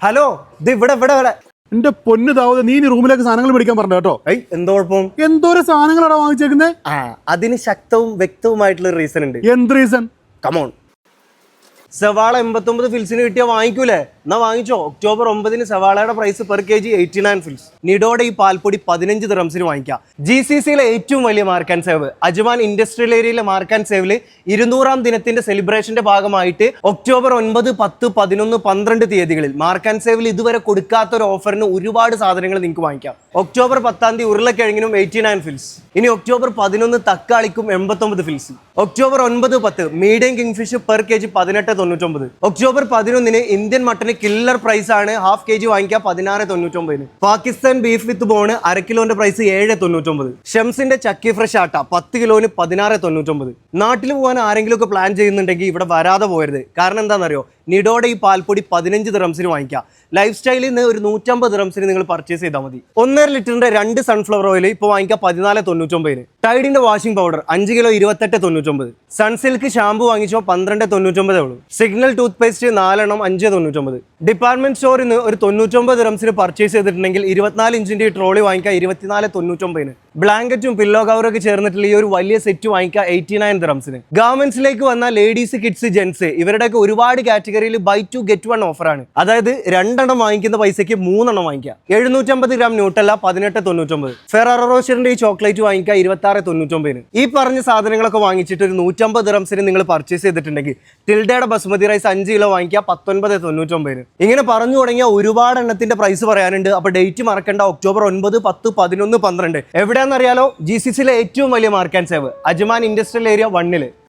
Hello ഇത് ഇവിടെ ഇവിടെ ഇവിടെ. എന്റെ പൊന്ന് താവത് നീ ഇനി റൂമിലേക്ക് സാധനങ്ങൾ പിടിക്കാൻ പറഞ്ഞു കേട്ടോ? ഏയ് എന്തോ കുഴപ്പം? എന്തോരം സാധനങ്ങളാണ് വാങ്ങിച്ചേക്കുന്നത് ആ അതിന് ശക്തവും വ്യക്തവുമായിട്ടുള്ള റീസൺ ഉണ്ട്. എന്ത് റീസൺ കമോൺ സവാള എൺപത്തൊമ്പത് ഫിൽസിന് കിട്ടിയാൽ വാങ്ങിക്കൂലേ? എന്നാ വാങ്ങിച്ചോ. ഒക്ടോബർ ഒമ്പതിന് സവാളയുടെ price per K G eighty nine fils നിഡോടെ ഈ പാൽപ്പൊടി പതിനഞ്ച് ദിറംസിന് വാങ്ങിക്കാം. ജി സി സിയിലെ ഏറ്റവും വലിയ mark and save Ajman industrial ഏരിയയിലെ മാർക്ക് ആൻഡ് സേവിൽ ഇരുന്നൂറാം ദിനത്തിന്റെ സെലിബ്രേഷന്റെ ഭാഗമായിട്ട് ഒക്ടോബർ ഒൻപത് പത്ത് പതിനൊന്ന് പന്ത്രണ്ട് തീയതികളിൽ മാർക്ക് ആൻഡ് സേവിൽ ഇതുവരെ കൊടുക്കാത്ത ഒരു ഓഫറിന് ഒരുപാട് സാധനങ്ങൾ നിങ്ങൾക്ക് വാങ്ങിക്കാം. ഒക്ടോബർ പത്താം തീയതി ഉരുളക്കിഴങ്ങിനും എയ്റ്റി നയൻ ഫിൽസ് ഇനി ഒക്ടോബർ പതിനൊന്ന് തക്കാളിക്കും എൺപത്തൊമ്പത് ഫിൽസ് ഒക്ടോബർ ഒൻപത് പത്ത് medium king fish per K G പതിനെട്ട് തൊണ്ണൂറ്റൊമ്പത്. ഒക്ടോബർ പതിനൊന്നിന് ഇന്ത്യൻ മട്ടന് കില്ലർ പ്രൈസ് ആണ്. ഹാഫ് കെ ജി വാങ്ങിക്കുക പതിനാറ് തൊണ്ണൂറ്റൊമ്പതിന്. പാകിസ്ഥാൻ ബീഫ് വിത്ത് ബോണ് അര കിലോന്റെ പ്രൈസ് ഏഴ് തൊണ്ണൂറ്റൊമ്പത്. ഷംസിന്റെ ചക്കി ഫ്രഷ് ആട്ട പത്ത് കിലോന് പതിനാറ് തൊണ്ണൂറ്റൊമ്പത്. നാട്ടിൽ പോകാൻ ആരെങ്കിലും ഒക്കെ പ്ലാൻ ചെയ്യുന്നുണ്ടെങ്കിൽ ഇവിടെ വരാതെ പോയരുത് കാരണം എന്താണെന്നറിയോ? നിഡോടെ ഈ പാൽപ്പൊടി പതിനഞ്ച് ദിറംസിന് വാങ്ങിക്കാം. ലൈഫ് സ്റ്റൈലിൽ നിന്ന് ഒരു നൂറ്റമ്പത് ദിറംസിന് നിങ്ങൾ പർച്ചേസ് ചെയ്താൽ മതി. ഒന്നര ലിറ്ററിന്റെ രണ്ട് സൺഫ്ലവർ ഓയിൽ ഇപ്പോൾ വാങ്ങിക്കാം പതിനാല് തൊണ്ണൂറ്റൊമ്പതിന്. ടൈഡിന്റെ വാഷിംഗ് പൗഡർ അഞ്ച് കിലോ ഇരുപത്തെട്ട് തൊണ്ണൂറ്റൊമ്പത്. സൺസിൽക്ക് ഷാമ്പു വാങ്ങിച്ചോ പന്ത്രണ്ട് തൊണ്ണൂറ്റൊമ്പതേ ഉള്ളൂ. സിഗ്നൽ ടൂത്ത് പേസ്റ്റ് നാലെണ്ണം അഞ്ച് തൊണ്ണൂറ്റൊമ്പത്. ഡിപ്പാർട്ട്മെന്റ് സ്റ്റോറിൽ ഒരു തൊണ്ണൂറ്റൊമ്പത് റംസിന് പർച്ചേസ് ചെയ്തിട്ടുണ്ടെങ്കിൽ ഇരുപത്തിനാല് ഇഞ്ചിന്റെ ട്രോളി വാങ്ങിക്കാം ഇരുപത്തിനാല് തൊണ്ണൂറ്റൊമ്പതിന്. ബ്ലാങ്കറ്റും പില്ലോ കവറൊക്കെ ചേർന്നിട്ടുള്ള ഈ ഒരു വലിയ സെറ്റ് വാങ്ങിക്കുക എയ്റ്റി നയൻ ദ്രംസിന് ഗാർമെന്റ്സിലേക്ക് വന്ന ലേഡീസ് കിഡ്സ് ജെൻസ് ഇവരുടെയൊക്കെ ഒരുപാട് കാറ്റഗറിയിൽ ബൈ ടു ഗെറ്റ് വൺ ഓഫറാണ് അതായത് രണ്ടെണ്ണം വാങ്ങിക്കുന്ന പൈസയ്ക്ക് മൂന്നെണ്ണം വാങ്ങിക്കുക. എഴുന്നൂറ്റമ്പത് ഗ്രാം ന്യൂട്ടല്ല പതിനെട്ട് തൊണ്ണൂറ്റൊമ്പത്. ഫെറാറോ റോഷറിന്റെ ഈ ചോക്ലേറ്റ് വാങ്ങിക്കുക ഇരുപത്തി ആറ് തൊണ്ണൂറ്റൊമ്പതിന്. ഈ പറഞ്ഞ സാധനങ്ങളൊക്കെ വാങ്ങിച്ചിട്ട് ഒരു നൂറ്റമ്പത് ദ്രംസിന് നിങ്ങൾ പർച്ചേസ് ചെയ്തിട്ടുണ്ടെങ്കിൽ ടിൽഡയുടെ ബസുമതി റൈസ് അഞ്ച് കിലോ വാങ്ങിക്കുക പത്തൊൻപത് തൊണ്ണൂറ്റൊമ്പതിന്. ഇങ്ങനെ പറഞ്ഞു തുടങ്ങിയ ഒരുപാട് എണ്ണത്തിന്റെ പ്രൈസ് പറയാനുണ്ട്. അപ്പൊ ഡേറ്റ് മറക്കണ്ട. ഒക്ടോബർ ഒൻപത് പത്ത് പതിനൊന്ന് പന്ത്രണ്ട്. എവിടെയാണെന്നറിയാലോ ജി സി സിയിലെ ഏറ്റവും വലിയ mark and save Ajman industrial area വണ്ണിൽ